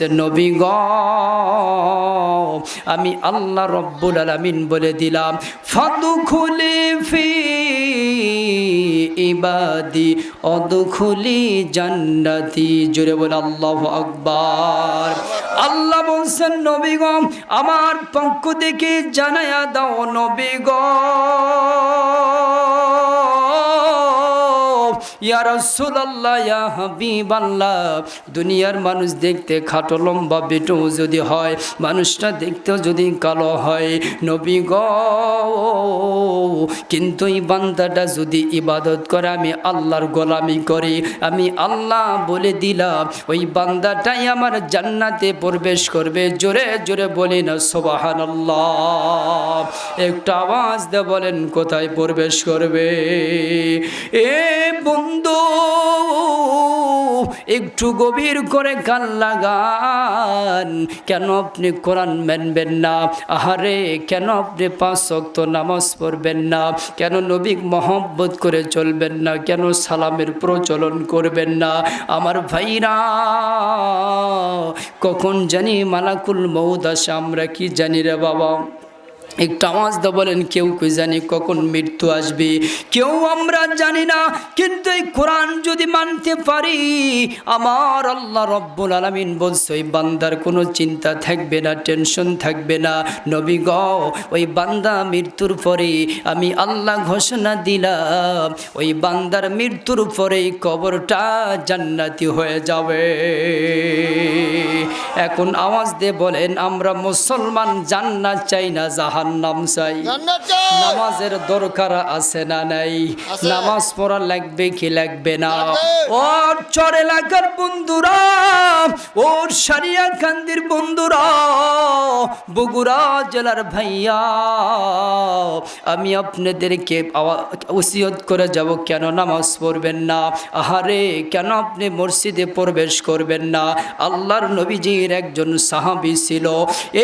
বলছে, নবী গ, আমি আল্লাহ রব্বুল আলামিন বলে দিলাম ফাদু খুলি ফি ইবাদি, অদখুলি জান্নাতি। জোরে বলে, আল্লাহ আকবার। আল্লাহ বলছেন, নবী গ, আমার পক্ষ থেকে জানায়া দাও, নবী গ। ইয়া রাসূলুল্লাহ, ইয়া হাবিবাল্লাহ। দুনিয়ার মানুষ দেখতে খাটো লম্বা বেটো যদি হয়, মানুষটা দেখতেও যদি কালো হয়, নবী গ। কিন্তু এই বান্দাটা যদি ইবাদত করে, আমি আল্লাহর গোলামি করি, আমি আল্লাহ বলে দিলাম, ওই বান্দাটাই আমার জান্নাতে প্রবেশ করবে। জোরে জোরে বলি না, সোবাহানাল্লাহ। একটা আওয়াজ দে বলেন, কোথায় প্রবেশ করবে? এ বন্ধু একটু গভীর করে কান লাগান। কেন আপনি কোরআন মানবেন না? আহারে, কেন আপনি পাঁচ শক্ত নামাজ পড়বেন না? কেন নবী মহব্বত করে চলবেন না? কেন সালামের প্রচলন করবেন না? আমার ভাইরা, কখন জানি মালাকুল মৌদ আমরা কি জানি রে বাবা? একটু আওয়াজ দা বলেন, কেউ কেউ জানি কখন মৃত্যু আসবে? কেউ আমরা জানি না, কিন্তু এই কোরআন যদি মানতে পারি, আমার আল্লাহ রব্বুল আলমিন বলছে, ওই বান্দার কোনো চিন্তা থাকবে না, টেনশন থাকবে না। নবী গ, ওই বান্দা মৃত্যুর পরে আমি আল্লাহ ঘোষণা দিলাম, ওই বান্দার মৃত্যুর পরেই কবরটা জান্নাতি হয়ে যাবে। এখন আওয়াজ দিয়ে বলেন, আমরা মুসলমান জান্নাত চাই না, জাহান্নাম জান্নাত চাই। নামাজের দরকার আছে না নাই? নামাজ পড়া লাগবে কি লাগবে না। ওর চর এলাকার বন্ধুরা ওর সারিয়া কান্দির বন্ধুরা বগুড়া জেলার ভাইয়া আমি আপনাদেরকে ওসিয়ত করে যাব কেন নামাজ পড়বেন না? আহারে কেন আপনি মসজিদে প্রবেশ করবেন না? আল্লাহর নবীজির একজন সাহাবি ছিল।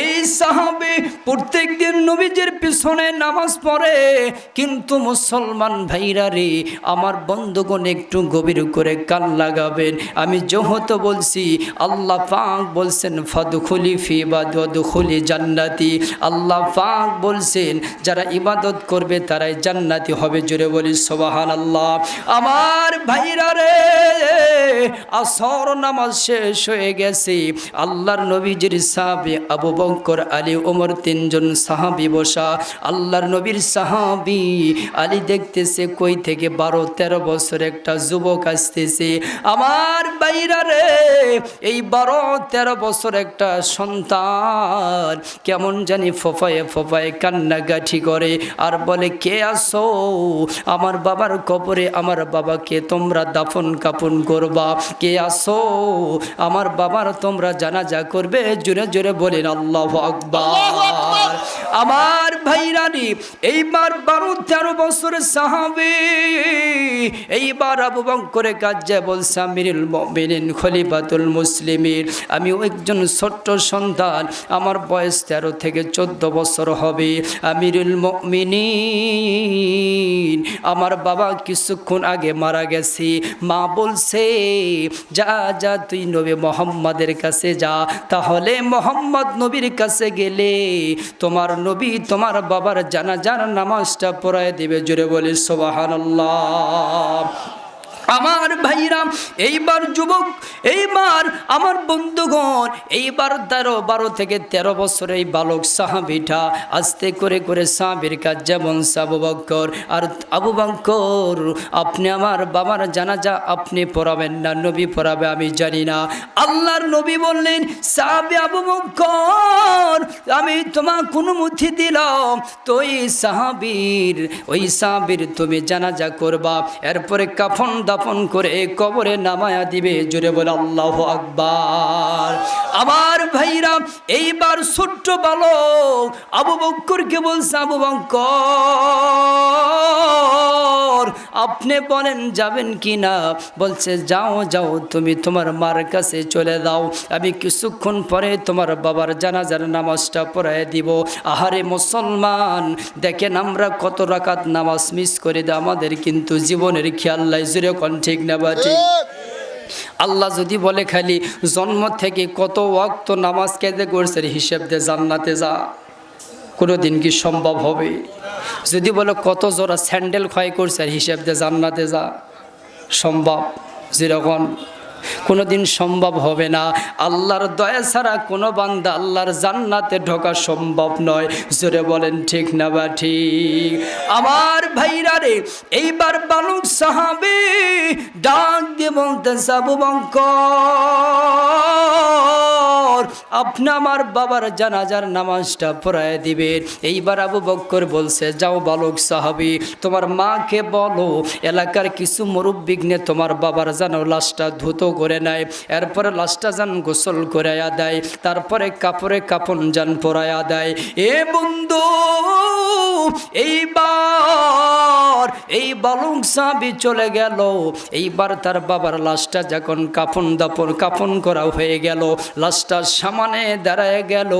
এই সাহাবি প্রত্যেক দিন নবীজির পিছনে নামাজ পড়ে, কিন্তু মুসলমান ভাইরা রে, আমার বন্ধুগণ একটু গভীর করে কান লাগাবেন। আমি যহত বলছি, আল্লাহ পাক বলছেন, ফাদুখুলি ফি বাদুখুলি জান্নাতি। আল্লাহ পাক বলছেন, যারা ইবাদত করবে, তারাই জান্নাতি হবে। জুড়ে বলি সোবাহান আল্লাহ আমার ভাইরা রে, আসর নামাজ শেষ হয়ে গেছে। আল্লাহর নবীজির সাহাবি আবু বঙ্কর আলী ওমর তিনজন সাহাবি বসা আল্লাহর নবীর সাহাবি। আলী দেখতেছে কই থেকে বারো তেরো বছর একটা যুবক আসতেছে। আমার বাইরা রে এই বারো তেরো বছর একটা সন্তান কেমন জানি ফোফায়ে ফোফায়ে কান্নাকাঠি করে। আর বলে কে আসো আমার বাবার কবরে আমার বাবাকে তোমরা দাফন কাপন করবা। কে আসো আমার বাবার তোমরা জানাজা করবে। জোরে জোরে বলেন আল্লাহ আকবার। আমার ভাইরানি, এইবার বারো তেরো বছরের সাহাবি, এইবার আবু বঙ্করে কাজে বলছে, আমিরুল মমিনিন, খলিফাতুল মুসলিমের আমি একজন ছোট্ট সন্তান, আমার বয়স তেরো থেকে চোদ্দ বছর হবে। আমিরুল মমিনিন, আমার বাবা কিছুক্ষণ আগে মারা গেছে। মা বলছে, যা যা, তুই নবী মোহাম্মদের কাছে যা, তাহলে মোহাম্মদ নবীর কাছে গেলে তোমার নবী তোমার বাবার জানাজার নামাজটা পড়ায় দেবে। জোরে বলি সোবাহান আমার ভাইরা, এইবার যুবক, এইবার আমার বন্ধুগণ, এইবার তেরো বারো থেকে তেরো বছর এই বালক সাহাবিটা আস্তে করে করে সাহাবির কাজ যেমন আবু আর আবু বক্কর, আপনি আমার বাবার জানাজা আপনি পড়াবেন না, নবী পড়াবে আমি জানি না। আল্লাহর নবী বললেন, সাহাবি আবু বক্কর, আমি তোমার কোনো মুথি দিলাম, তো ওই সাহাবির ওই সাহাবির তুমি জানাজা করবা, এরপরে কাফন দাফন করে কবরে নামায়া দিবে। জোরে বলে আল্লাহ আকবার। আমার ভাইরা, এইবার ছোট্ট বালক আবু বক্করকে বলছে, আবু বক্কর, আপনি বলেন, যাবেন কি না বলছে, যাও যাও, তুমি তোমার মার কাছে চলে দাও। আমি কিছুক্ষণ পরে তোমার বাবার জানাজার নামাজটা পড়ায় দিব। আহারে মুসলমান, দেখেন আমরা কত রাকাত নামাজ মিস করে দেয় আমাদের কিন্তু জীবনের খেয়াল নাই। জুড়ে কোন ঠিক না বা ঠিক। আল্লাহ যদি বলে খালি, জন্ম থেকে কত ওয়াক্ত নামাজ কেঁদে করছে হিসেব দে জান্নাতে যা। কোনো দিন কি সম্ভব হবে? যদি বলে কত জোড়া স্যান্ডেল ক্ষয় করছে হিসেব দে জান্নাতে যা। সম্ভব, যেরকম কোনো দিন সম্ভব হবে না। আল্লাহর দয়া ছাড়া কোনো বান্দা আল্লাহর জান্নাতে ঢোকা সম্ভব নয়। জোরে বলেন, ঠিক না বা ঠিক? আমার ভাইরা রে, এইবার বালুক সাহাবি ডাক দিয়ে বলতে সাবু বঙ্কর আপনি আমার বাবার জানাজার নামাজটা পড়ায় দিবেন। এইবার আবু বক্কর বলছে, যাও বালক সাহাবি, তোমার মাকে বলো, এলাকার কিছু মুরব্বিঘ্নে তোমার বাবার যেন লাশটা ধুত করে নেয়, এরপরে লাশটা যান গোসল করাইয়া দেয়, তারপরে কাপড়ে কাপন যান পরাইয়া দেয়। এ বন্ধু এইবার এই বালুক সাহাবি চলে গেল। এইবার তার বাবার লাশটা যখন কাফন দাপন কাফন করা হয়ে গেল, লাশটা সামানে দাঁড়ায় গেল।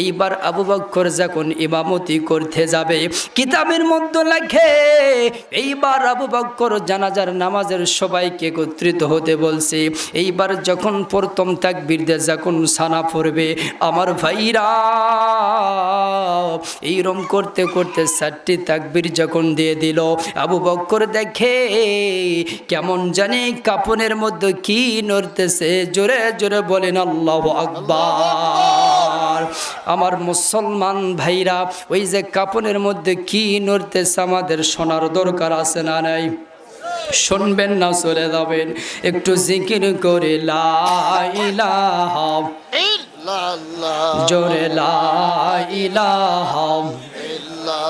এইবার আবু বক্কর যখন ইমামতি করতে যাবে, কিতাবের মধ্যে লেখে, এইবার আবু বক্কর জানাজার নামাজের সবাইকে একত্রিত হতে বলছে, এইবার যখন প্রথম তাকবীর দিয়ে যখন সানা পড়বে, আমার ভাইরা, এইরম করতে করতে চারটি তাকবির যখন দিয়ে দিল আবু বক্কর দেখে কেমন জানি কাপনের মধ্যে কি নড়তেছে জোরে জোরে বলেন আল্লাহ আকবার। আমার মুসলমান ভাইরা ওই যে কাপনের মধ্যে কি নড়তেছে আমাদের শোনার দরকার আছে না নাই? শুনবেন না চলে যাবেন। একটু জিকির করে লাইলাহ জোরে লাইলাহ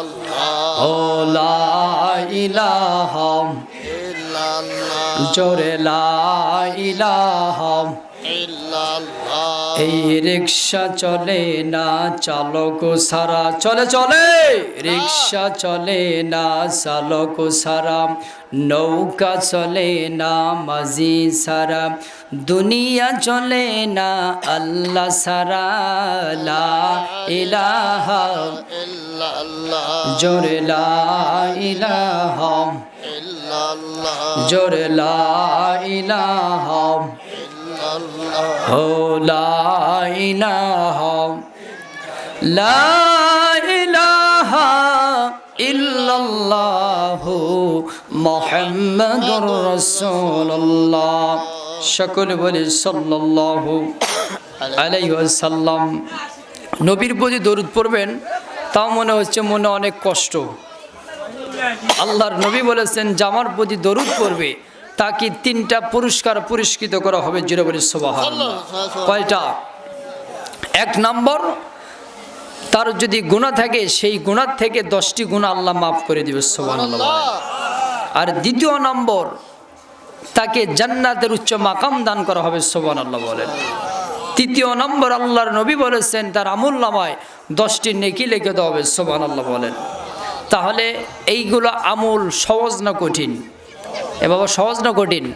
ইল্লাল্লাহ। ও লাইলাহ ইল্লাল্লাহ। জোরে লাইলাহ ইল্লাল্লাহ। এই রিক্সা চলে না চালক সারা। চলে চলে! রিক্সা চলে না চালক সারা। নৌকা চলে না মাঝি সারা, দুনিয়া চলে না আল্লাহ সারা। লা ইলাহা জোরে লা ইলাহা লা মুহাম্মাদুর রাসূলুল্লাহ। সকল বলে সাল্লাল্লাহু আলাইহি ওয়াসাল্লাম। নবীর প্রতি দরুদ পড়বেন, তাও মনে হচ্ছে মনে অনেক কষ্ট। আল্লাহর নবী বলেছেন, জামার প্রতি দরুদ পড়বে, তাকে তিনটা পুরস্কার পুরস্কৃত করা হবে। জিরো বলি সোবাহ কয়টা? এক নম্বর, তার যদি গুণা থাকে, সেই গুণার থেকে দশটি গুণা আল্লাহ মাফ করে দিবে সোবাহ আর দ্বিতীয় নম্বর, তাকে জান্নাতের উচ্চ মাকাম দান করা হবে সোবান আল্লাহ বলেন। তৃতীয় নম্বর, আল্লাহর নবী বলেছেন, তার আমুল নামায় দশটি নেকি লিখে দেওয়া হবে সোবান আল্লাহ বলেন। তাহলে এইগুলো আমুল সহজ না কঠিন? এ বাবা, সহজ না কঠিন?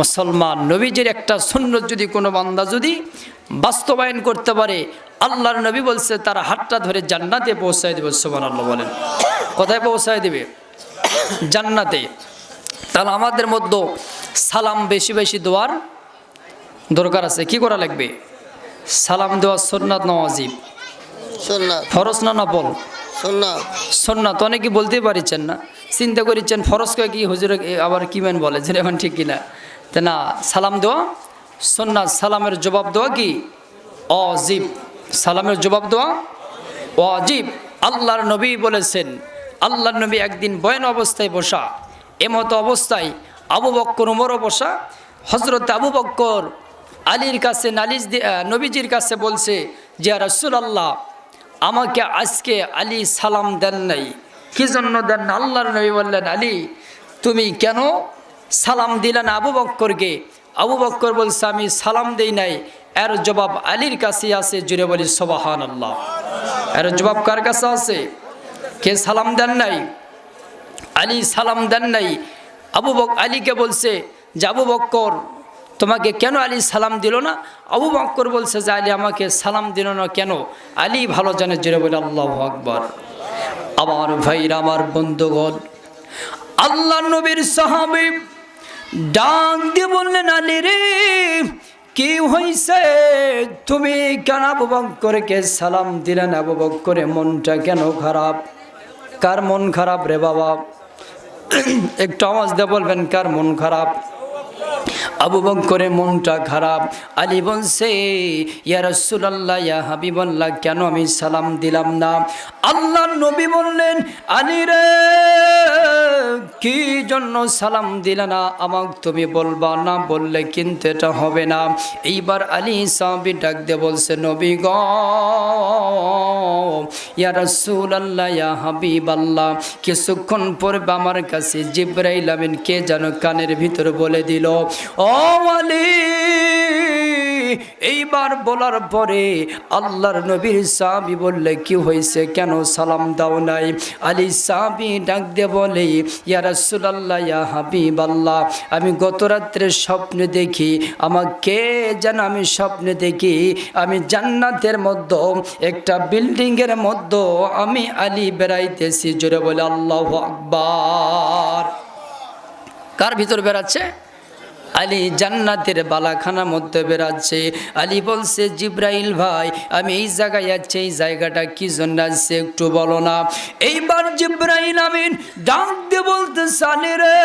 মুসলমান নবীজির একটা সুন্নত যদি কোনো বান্দা যদি বাস্তবায়ন করতে পারে, আল্লাহর নবী বলছে, তার হাতটা ধরে জান্নাতে পৌঁছায় দেবে সোবান আল্লাহ বলেন। কোথায় পৌঁছায় দেবে? জান্নাতে। তাহলে আমাদের মধ্যে সালাম বেশি বেশি দেওয়ার দরকার আছে। কি করা লাগবে? সালাম দেওয়া সন্ন্যাত নওয়াজিব ফরজ না নফল? সুন্নাত। সন্ন্যাত অনেকে বলতে পারিছেন না। চিন্তা করিচ্ছেন ফরজ কয়ে কি? হুজুরে আবার কিমেন বলে? যে এখন ঠিক কিনা? তা না সালাম দেওয়া সন্ন্যাত সালামের জবাব দেওয়া কি? অজিব সালামের জবাব দেওয়া অজিব আল্লাহর নবী বলেছেন আল্লাহর নবী একদিন বয়ন অবস্থায় বসা। এমতো অবস্থায় আবু বক্কর, উমরও বসা। হজরত আবু বক্কর আলীর কাছে নালিশ দি- নবীজির কাছে বলছে, যে রসুল আল্লাহ আমাকে আজকে আলী সালাম দেন নাই। কি জন্য দেন আল্লাহর নবী বললেন, আলী, তুমি কেন সালাম দিলেন আবু বক্করকে? আবু বক্কর বলছে, আমি সালাম দেই নাই। এর জবাব আলীর কাছে আছে, জুড়ে বলি সবাহান আল্লাহ এর জবাব কার কাছে আছে? কে সালাম দেন নাই? আলী সালাম দেন নাই? আবু বক, আলীকে বলছে, যে আবু বক্কর, তোমাকে কেন আলী সালাম দিল না? আবু বক্কর বলছে, যে আলী আমাকে সালাম দিল না কেন? আলী ভালো জানে, জেরে বলে, আল্লাহ আকবর। আমার ভাইরা, আমার বন্ধুগণ আল্লাহ নবীর সাহাবি ডাক দিয়ে বললেন, আলী রে, কি হয়েছে তুমি কেন আবু বক্করকে সালাম দিলেন আবু বক্করে মনটা কেন খারাপ? কার মন খারাপ রে বাবা? একটু আওয়াজ দিয়ে বলবেন, কার মন খারাপ? আবু বক্করে মনটা খারাপ। আলী বলছে, ইয়া রাসূলুল্লাহ, ইয়া হাবিবাল্লাহ, কেন আমি সালাম দিলাম না? আল্লাহ নবী বললেন, আলী রে, কি জন্য সালাম দিলে না? আমাকে তুমি বলবা না, বললে কিন্তু এটা হবে না। এইবার আলী সাহাবি ডাক দিয়ে বলছে, নবী গ ইয়া রাসূলুল্লাহ, ইয়া হাবিব হাবিবাল্লাহ। কিছুক্ষণ পরে আমার কাছে জিব্রাইল আমিন কে যেন কানের ভিতর বলে দিল, ও আলী এইবার বলার পরে আল্লাহর নবীর সাহাবি বললে, কি হয়েছে? কেন সালাম দাও নাই? আলী সাহাবি ডাক দিয়ে বলে, ইয়া রাসূলুল্লাহ, ইয়া হাবিবাল্লাহ, আমি গত রাত্রে স্বপ্নে দেখি আমাকে যেন আমি স্বপ্নে দেখি, আমি জান্নাতের মধ্যে, একটা বিল্ডিংয়ের মধ্যে আমি আলী বেড়াইতেছি। জোরে বলে, আল্লাহ আকবার। কার ভিতর বেড়াচ্ছে? আলী জান্নাতের বালাখানার মধ্যে বেড়াচ্ছে। আলী বলছে, জিব্রাইল ভাই, আমি এই জায়গায় যাচ্ছি এই জায়গাটা কি জন্য আসছে একটু বলো না। এইবার জিব্রাইল আমিন ডাক দিয়ে বলতে সালি রে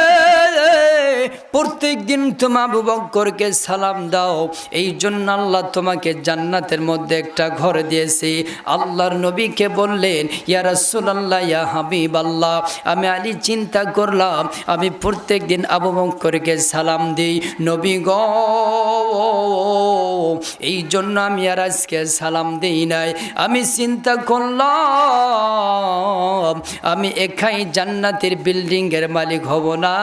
প্রত্যেক দিন তোমা আবু বক্করকে সালাম দাও। এই জন্য আল্লাহ তোমাকে জান্নাতের মধ্যে একটা ঘর দিয়েছে। আল্লাহর নবীকে বললেন, ইয়া রাসূলুল্লাহ, ইয়া হাবিব আল্লাহ আমি আলী চিন্তা করলাম, আমি প্রত্যেক দিন আবু বক্করকে সালাম দিই। নবী গ। এই জন্য আমি আর আজকে সালাম দিই নাই। আমি চিন্তা করলাম, আমি একাই জান্নাতের বিল্ডিংয়ের মালিক হব না।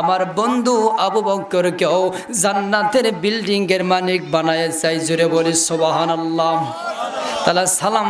আমার বন্ধু আবু বক্করকেও জান্নাতের বিল্ডিংয়ের মালিক বানায় চাই জুড়ে বলি সোবাহান আল্লাহ তাহলে সালাম